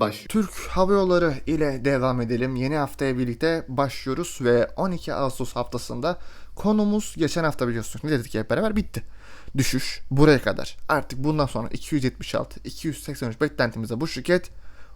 baş. Türk Hava Yolları ile devam edelim. Yeni haftaya birlikte başlıyoruz ve 12 Ağustos haftasında konumuz geçen hafta biliyorsunuz ne dedik hep beraber bitti. Düşüş buraya kadar. Artık bundan sonra 276, 283 beklentimize bu şirket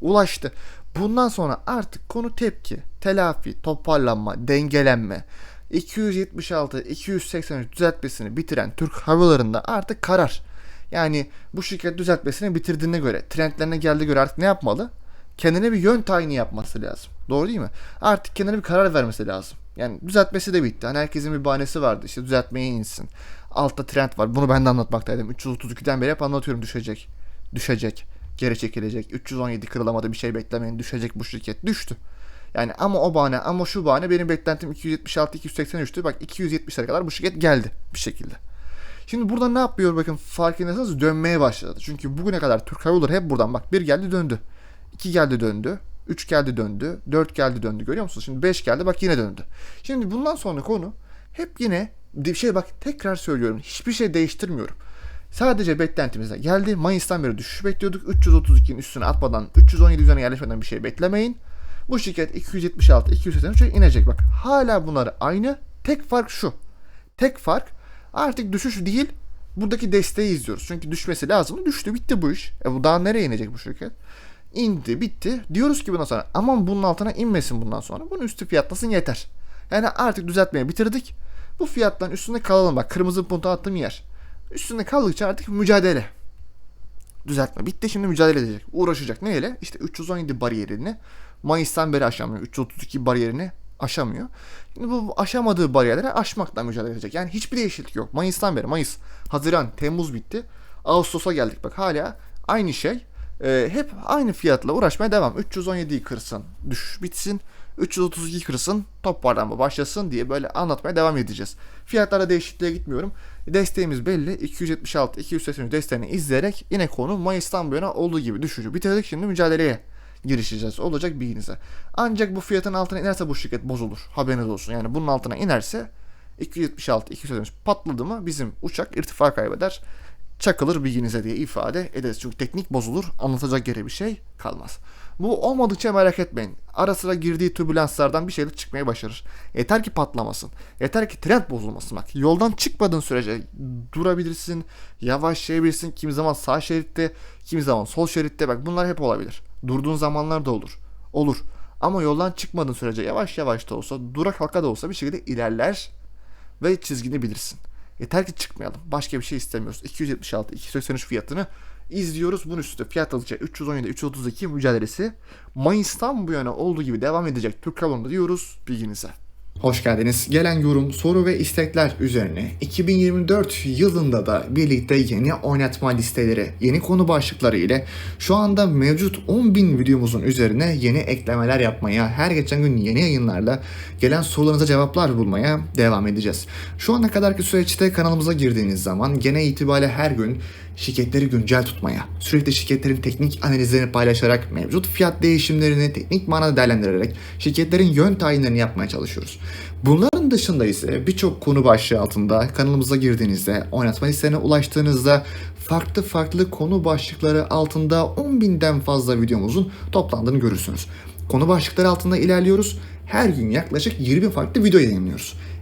ulaştı. Bundan sonra artık konu tepki, telafi, toparlanma, dengelenme. 276, 283 düzeltmesini bitiren Türk Hava Yolları'nda artık karar. Yani bu şirket düzeltmesini bitirdiğine göre, trendlerine geldiğine göre artık ne yapmalı? Kendine bir yön tayini yapması lazım. Doğru değil mi? Artık kendine bir karar vermesi lazım. Yani düzeltmesi de bitti. Hani herkesin bir bahanesi vardı. İşte düzeltmeye insin. Altta trend var. Bunu ben de anlatmaktaydım. 332'den beri hep anlatıyorum düşecek. Düşecek. Geri çekilecek. 317 kırılamadı bir şey beklemeyin. Düşecek bu şirket. Düştü. Yani ama o bahane ama şu bahane benim beklentim 276 283'tü. Bak 270'lere kadar bu şirket geldi bir şekilde. Şimdi burada ne yapıyor bakın farkındaysanız dönmeye başladı. Çünkü bugüne kadar Türk Hava hep buradan bak bir geldi döndü. 2 geldi döndü. 3 geldi döndü. 4 geldi döndü. Görüyor musunuz? Şimdi 5 geldi bak yine döndü. Şimdi bundan sonra konu hep yine şey bak tekrar söylüyorum. Hiçbir şey değiştirmiyorum. Sadece beklentimize geldi. Mayıs'tan beri düşüş bekliyorduk. 332'nin üstüne atmadan, 317 üzerine yerleşmeden bir şey beklemeyin. Bu şirket 276, 283'e inecek. Bak hala bunlar aynı. Tek fark şu. Tek fark artık düşüş değil buradaki desteği izliyoruz. Çünkü düşmesi lazım. Düştü bitti bu iş. E bu daha nereye inecek bu şirket? İndi bitti. Diyoruz ki bundan sonra aman bunun altına inmesin bundan sonra. Bunun üstü fiyatlasın yeter. Yani artık düzeltmeyi bitirdik. Bu fiyatların üstünde kalalım. Bak kırmızı punto attığım yer. Üstünde kaldıkça artık mücadele. Düzeltme bitti şimdi mücadele edecek. Uğraşacak. Neyle? İşte 317 bariyerini Mayıs'tan beri aşamıyor. 332 bariyerini aşamıyor. Şimdi bu aşamadığı bariyerleri aşmakla mücadele edecek. Yani hiçbir değişiklik yok. Mayıs'tan beri Mayıs, Haziran, Temmuz bitti. Ağustos'a geldik bak hala aynı şey. Ee, hep aynı fiyatla uğraşmaya devam. 317'yi kırsın, düşüş bitsin. 332 kırsın, toparlanma başlasın diye böyle anlatmaya devam edeceğiz. Fiyatlarda değişikliğe gitmiyorum. Desteğimiz belli. 276, 283 desteğini izleyerek yine konu Mayıs'tan bu yana olduğu gibi düşüşü bitirdik. Şimdi mücadeleye girişeceğiz. Olacak bilginize. Ancak bu fiyatın altına inerse bu şirket bozulur. Haberiniz olsun. Yani bunun altına inerse 276, 283 patladı mı bizim uçak irtifa kaybeder. Çakılır bilginize diye ifade ederiz. Çünkü teknik bozulur. Anlatacak yere bir şey kalmaz. Bu olmadıkça merak etmeyin. Ara sıra girdiği türbülanslardan bir şeyler çıkmaya başarır. Yeter ki patlamasın. Yeter ki trend bozulmasın. Bak yoldan çıkmadığın sürece durabilirsin. Yavaşlayabilirsin. Kimi zaman sağ şeritte, kimi zaman sol şeritte. Bak bunlar hep olabilir. Durduğun zamanlar da olur. Olur. Ama yoldan çıkmadığın sürece yavaş yavaş da olsa, durak halka da olsa bir şekilde ilerler ve çizgini bilirsin. Yeter ki çıkmayalım. Başka bir şey istemiyoruz. 276, 283 fiyatını izliyoruz. Bunun üstünde fiyat alacak 317, 332 mücadelesi Mayıs'tan bu yana olduğu gibi devam edecek Türk Hava diyoruz bilginize. Hoş geldiniz. Gelen yorum, soru ve istekler üzerine 2024 yılında da birlikte yeni oynatma listeleri, yeni konu başlıkları ile şu anda mevcut 10.000 videomuzun üzerine yeni eklemeler yapmaya, her geçen gün yeni yayınlarla gelen sorularınıza cevaplar bulmaya devam edeceğiz. Şu ana kadarki süreçte kanalımıza girdiğiniz zaman gene itibariyle her gün şirketleri güncel tutmaya, sürekli şirketlerin teknik analizlerini paylaşarak, mevcut fiyat değişimlerini teknik manada değerlendirerek şirketlerin yön tayinlerini yapmaya çalışıyoruz. Bunların dışında ise birçok konu başlığı altında kanalımıza girdiğinizde, oynatma listelerine ulaştığınızda farklı farklı konu başlıkları altında 10.000'den fazla videomuzun toplandığını görürsünüz. Konu başlıkları altında ilerliyoruz. Her gün yaklaşık 20 farklı video yayınlıyoruz.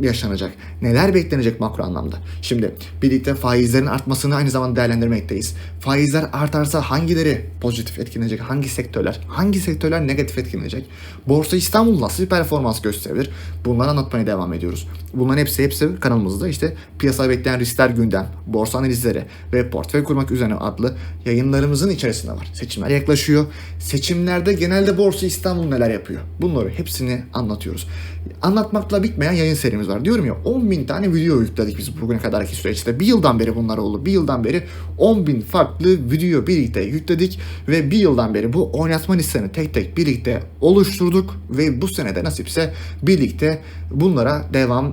yaşanacak? Neler beklenecek makro anlamda? Şimdi birlikte faizlerin artmasını aynı zamanda değerlendirmekteyiz. Faizler artarsa hangileri pozitif etkilenecek? Hangi sektörler? Hangi sektörler negatif etkilenecek? Borsa İstanbul nasıl bir performans gösterebilir? Bunları anlatmaya devam ediyoruz. Bunların hepsi hepsi kanalımızda işte piyasa bekleyen riskler gündem, borsa analizleri ve portföy kurmak üzerine adlı yayınlarımızın içerisinde var. Seçimler yaklaşıyor. Seçimlerde genelde Borsa İstanbul neler yapıyor? Bunları hepsini anlatıyoruz. Anlatmakla bitmeyen yayın serimiz var. Diyorum ya 10 bin tane video yükledik biz bugüne kadarki süreçte. Bir yıldan beri bunlar oldu. Bir yıldan beri 10 bin farklı video birlikte yükledik ve bir yıldan beri bu oynatma listesini tek tek birlikte oluşturduk ve bu senede nasipse birlikte bunlara devam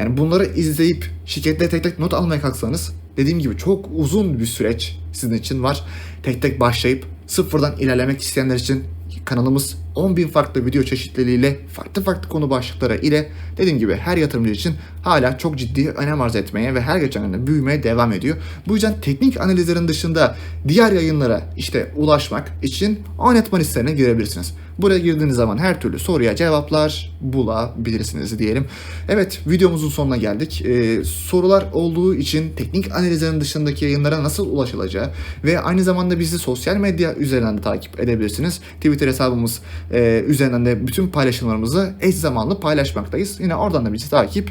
Yani bunları izleyip şirketle tek tek not almaya kalksanız dediğim gibi çok uzun bir süreç sizin için var. Tek tek başlayıp sıfırdan ilerlemek isteyenler için kanalımız 10.000 farklı video çeşitliliğiyle farklı farklı konu başlıkları ile dediğim gibi her yatırımcı için hala çok ciddi önem arz etmeye ve her geçen gün büyümeye devam ediyor. Bu yüzden teknik analizlerin dışında diğer yayınlara işte ulaşmak için oynatma listelerine girebilirsiniz. Buraya girdiğiniz zaman her türlü soruya cevaplar bulabilirsiniz diyelim. Evet videomuzun sonuna geldik. Ee, sorular olduğu için teknik analizlerin dışındaki yayınlara nasıl ulaşılacağı ve aynı zamanda bizi sosyal medya üzerinden de takip edebilirsiniz. Twitter hesabımız e, üzerinden de bütün paylaşımlarımızı eş zamanlı paylaşmaktayız. Yine oradan da bizi takip